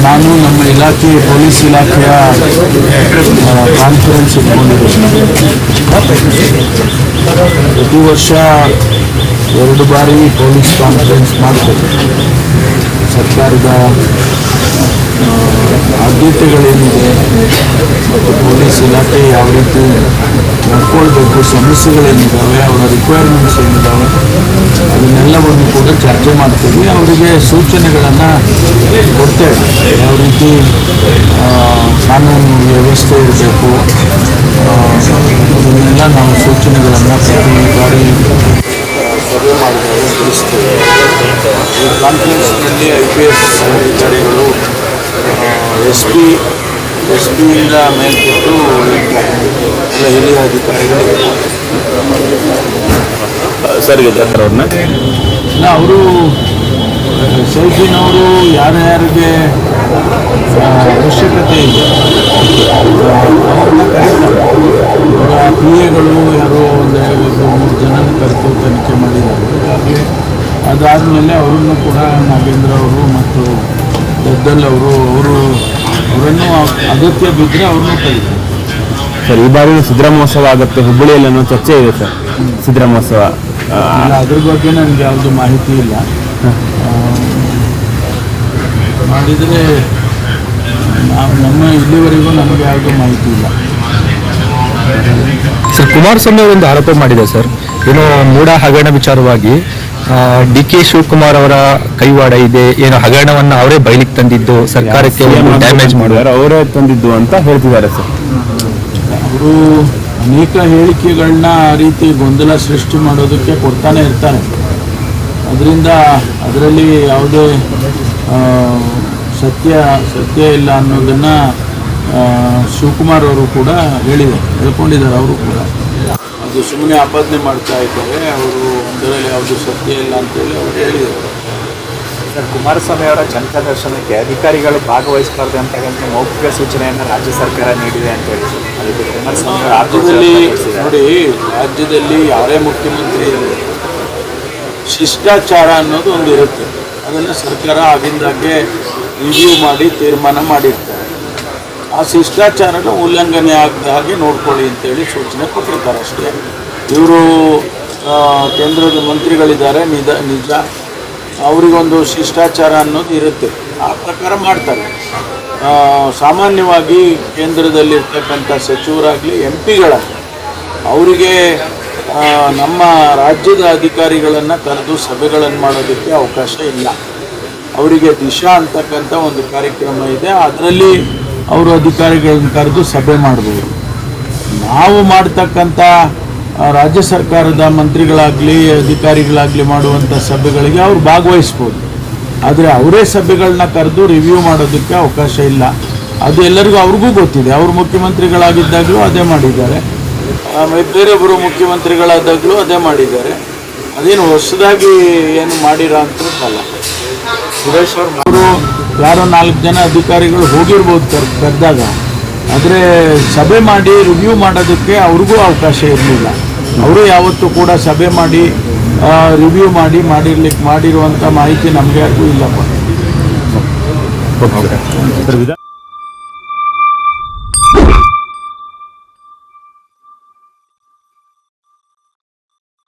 ನಾನು ನಮ್ಮ ಇಲಾಖೆ ಪೊಲೀಸ್ ಇಲಾಖೆಯ ಕಾನ್ಫರೆನ್ಸ್ ಇಟ್ಕೊಂಡಿದ್ದೀನಿ ಪ್ರತಿ ವರ್ಷ ಎರಡು ಬಾರಿ ಪೊಲೀಸ್ ಕಾನ್ಫರೆನ್ಸ್ ಮಾಡ್ತೇವೆ ಸರ್ಕಾರದ ಆ, ಆದ್ಯತೆಗಳೇನಿದೆ ಮತ್ತು ಪೊಲೀಸ್ ಇಲಾಖೆ ಯಾವ ರೀತಿ ನಡ್ಕೊಳ್ಬೇಕು ಸಮಸ್ಯೆಗಳೇನಿದ್ದಾವೆ ಅವರ ರಿಕ್ವೈರ್ಮೆಂಟ್ಸ್ ಏನಿದ್ದಾವೆ ಅದನ್ನೆಲ್ಲವನ್ನು ಕೂಡ ಚರ್ಚೆ ಮಾಡ್ತೀವಿ. ಅವರಿಗೆ ಸೂಚನೆಗಳನ್ನು ಕೊಡ್ತೇವೆ. ಯಾವ ರೀತಿ ಕಾನೂನು ವ್ಯವಸ್ಥೆ ಇರಬೇಕು ಅದನ್ನೆಲ್ಲ ನಾವು ಸೂಚನೆಗಳನ್ನು ಪ್ರತಿ ಬಾರಿ ಸಭೆ ಮಾಡಿದ್ದೇವೆ ತಿಳಿಸ್ತೇವೆ. ಈ ಕಾನ್ಫರೆನ್ಸ್ನಲ್ಲಿ ಐ ಪಿ ಎಸ್ ಅಧಿಕಾರಿಗಳು ಎಸ್ ಪಿ ಎಸ್ ಪಿಯಿಂದ ಮೇಲ್ಪಟ್ಟು ಎಲ್ಲ ಹಿರಿಯ ಅಧಿಕಾರಿಗಳು. ಸರ್ ಅವ್ರನ್ನ? ಅವರು ಸೌಜಿನವರು ಯಾರ್ಯಾರಿಗೆ ಯಾರಿಗೆ ಅವಶ್ಯಕತೆ ಇದೆ. ಅವ್ರನ್ನ ಅವರ ಎಗಳು ಯಾರೋ ಒಂದು ಮೂರು ಜನನ ಕರೆದು ತನಿಖೆ ಮಾಡಿದ್ದಾರೆ. ಹಾಗೆ ಅದಾದಮೇಲೆ ಅವರನ್ನು ಕೂಡ ನಾಗೇಂದ್ರ ಅವರು ಮತ್ತು ದದ್ದಲ್ ಅವರು ಅವರು ಅವರನ್ನು ಅಗತ್ಯ ಬಿದ್ದರೆ ಅವ್ರನ್ನೂ ಕರೀತಾರೆ ಸರ್ ಈ ಬಾರಿ ಸಿದ್ದರಾಮೋತ್ಸವ ಆಗುತ್ತೆ ಹುಬ್ಬಳ್ಳಿಯಲ್ಲಿ ಅನ್ನೋ ಚರ್ಚೆ ಇದೆ ಸರ್ ಸಿದ್ದರಾಮೋತ್ಸವ ಅದ್ರ ಬಗ್ಗೆ ನನಗೆ ಯಾವುದು ಮಾಹಿತಿ ಇಲ್ಲ. ಆ, ಮಾಡಿದರೆ ನಾವು ನಮ್ಮ ಇಲ್ಲಿವರೆಗೂ ನಮಗೆ ಯಾವುದು ಮಾಹಿತಿ ಇಲ್ಲ. ಸರ್ ಕುಮಾರಸ್ವಾಮಿ ಅವರು ಒಂದು ಆರೋಪ ಮಾಡಿದೆ ಸರ್. ಏನೋ ಮೂಡ ಹಗರಣ ವಿಚಾರವಾಗಿ ಡಿ ಕೆ ಶಿವಕುಮಾರ್ ಅವರ ಕೈವಾಡ ಇದೆ ಏನು ಹಗರಣವನ್ನ ಅವರೇ ಬಯಲಿಗೆ ತಂದಿದ್ದು ಸರ್ಕಾರಕ್ಕೆ ಡ್ಯಾಮೇಜ್ ಮಾಡಿದ್ದಾರೆ ಅವರೇ ತಂದಿದ್ದು ಅಂತ ಹೇಳ್ತಿದ್ದಾರೆ ಸರ್. ಅವರು ಅನೇಕ ಹೇಳಿಕೆಗಳನ್ನ ಆ ರೀತಿ ಗೊಂದಲ ಸೃಷ್ಟಿ ಮಾಡೋದಕ್ಕೆ ಕೊಡ್ತಾನೆ ಇರ್ತಾರೆ. ಅದರಿಂದ ಅದರಲ್ಲಿ ಯಾವುದೇ ಸತ್ಯ ಸತ್ಯ ಇಲ್ಲ ಅನ್ನೋದನ್ನು ಶಿವಕುಮಾರ್ ಅವರು ಕೂಡ ಹೇಳಿದ್ದಾರೆ ಹೇಳ್ಕೊಂಡಿದ್ದಾರೆ ಅವರು ಕೂಡ. ಅದು ಸುಮ್ಮನೆ ಆಪಾದನೆ ಮಾಡ್ತಾ ಇದ್ದಾರೆ. ಅವರು ಅದರಲ್ಲಿ ಯಾವುದು ಸತ್ಯ ಇಲ್ಲ ಅಂತೇಳಿ ಅವರು ಹೇಳಿದರು ಸರ್ ಕುಮಾರಸ್ವಾಮಿ ಅವರ ಜನತಾ ದರ್ಶನಕ್ಕೆ ಅಧಿಕಾರಿಗಳು ಭಾಗವಹಿಸಬಾರ್ದು ಅಂತಕ್ಕಂಥ ಮೌಖಿಕ ಸೂಚನೆಯನ್ನು ರಾಜ್ಯ ಸರ್ಕಾರ ನೀಡಿದೆ ಅಂತ ಹೇಳಿ ಸರ್. ಅದಕ್ಕೆ ಕುಮಾರಸ್ವಾಮಿ ರಾಜ್ಯದಲ್ಲಿ ನೋಡಿ ರಾಜ್ಯದಲ್ಲಿ ಯಾರೇ ಮುಖ್ಯಮಂತ್ರಿ ಇರಲಿ ಶಿಷ್ಟಾಚಾರ ಅನ್ನೋದು ಒಂದು ಇರುತ್ತೆ. ಅದನ್ನು ಸರ್ಕಾರ ಆಗಿಂದಾಗೆ ರಿವ್ಯೂ ಮಾಡಿ ತೀರ್ಮಾನ ಮಾಡಿರ್ತಾರೆ. ಆ ಶಿಷ್ಟಾಚಾರದ ಉಲ್ಲಂಘನೆ ಆಗದ ಹಾಗೆ ನೋಡ್ಕೊಳ್ಳಿ ಅಂತೇಳಿ ಸೂಚನೆ ಕೊಟ್ಟಿರ್ತಾರೆ ಅಷ್ಟೇ. ಇವರು ಕೇಂದ್ರದ ಮಂತ್ರಿಗಳಿದ್ದಾರೆ, ನಿಜ ನಿಜ. ಅವರಿಗೊಂದು ಶಿಷ್ಟಾಚಾರ ಅನ್ನೋದು ಇರುತ್ತೆ. ಆ ಪ್ರಕಾರ ಮಾಡ್ತಾರೆ. ಸಾಮಾನ್ಯವಾಗಿ ಕೇಂದ್ರದಲ್ಲಿರ್ತಕ್ಕಂಥ ಸಚಿವರಾಗಲಿ ಎಂ ಪಿಗಳಾಗಲಿ ಅವರಿಗೆ ನಮ್ಮ ರಾಜ್ಯದ ಅಧಿಕಾರಿಗಳನ್ನು ಕರೆದು ಸಭೆಗಳನ್ನು ಮಾಡೋದಕ್ಕೆ ಅವಕಾಶ ಇಲ್ಲ. ಅವರಿಗೆ ದಿಶಾ ಅಂತಕ್ಕಂಥ ಒಂದು ಕಾರ್ಯಕ್ರಮ ಇದೆ. ಅದರಲ್ಲಿ ಅವರು ಅಧಿಕಾರಿಗಳನ್ನು ಕರೆದು ಸಭೆ ಮಾಡ್ಬೋದು ನಾವು ಮಾಡ್ತಕ್ಕಂಥ ರಾಜ್ಯ ಸರ್ಕಾರದ ಮಂತ್ರಿಗಳಾಗಲಿ, ಅಧಿಕಾರಿಗಳಾಗಲಿ ಮಾಡುವಂಥ ಸಭೆಗಳಿಗೆ ಅವ್ರು ಭಾಗವಹಿಸ್ಬೋದು. ಆದರೆ ಅವರೇ ಸಭೆಗಳನ್ನ ಕರೆದು ರಿವ್ಯೂ ಮಾಡೋದಕ್ಕೆ ಅವಕಾಶ ಇಲ್ಲ. ಅದು ಎಲ್ಲರಿಗೂ ಅವ್ರಿಗೂ ಗೊತ್ತಿದೆ. ಅವರು ಮುಖ್ಯಮಂತ್ರಿಗಳಾಗಿದ್ದಾಗಲೂ ಅದೇ ಮಾಡಿದ್ದಾರೆ. ಆಮೇಲೆ ಬೇರೊಬ್ಬರು ಮುಖ್ಯಮಂತ್ರಿಗಳಾದಾಗಲೂ ಅದೇ ಮಾಡಿದ್ದಾರೆ. ಅದೇನು ಹೊಸದಾಗಿ ಏನು ಮಾಡಿರೋ ಅಂಥದ್ದಲ್ಲ ಸುರೇಶ್ ಅವರು ಅವರು ಯಾರೋ ನಾಲ್ಕು ಜನ ಅಧಿಕಾರಿಗಳು ಹೋಗಿರ್ಬೋದು ಕರ್ ಕರೆದಾಗ ಆದರೆ ಸಭೆ ಮಾಡಿ ರಿವ್ಯೂ ಮಾಡೋದಕ್ಕೆ ಅವ್ರಿಗೂ ಅವಕಾಶ ಇರಲಿಲ್ಲ. ಅವರು ಯಾವತ್ತೂ ಕೂಡ ಸಭೆ ಮಾಡಿ ರಿವ್ಯೂ ಮಾಡಿ ಮಾಡಿರ್ಲಿಕ್ಕೆ ಮಾಡಿರುವಂಥ ಮಾಹಿತಿ ನಮಗೆ ಯಾರಿಗೂ ಇಲ್ಲಪ್ಪ. ಸರ್. ವಿಧಾನ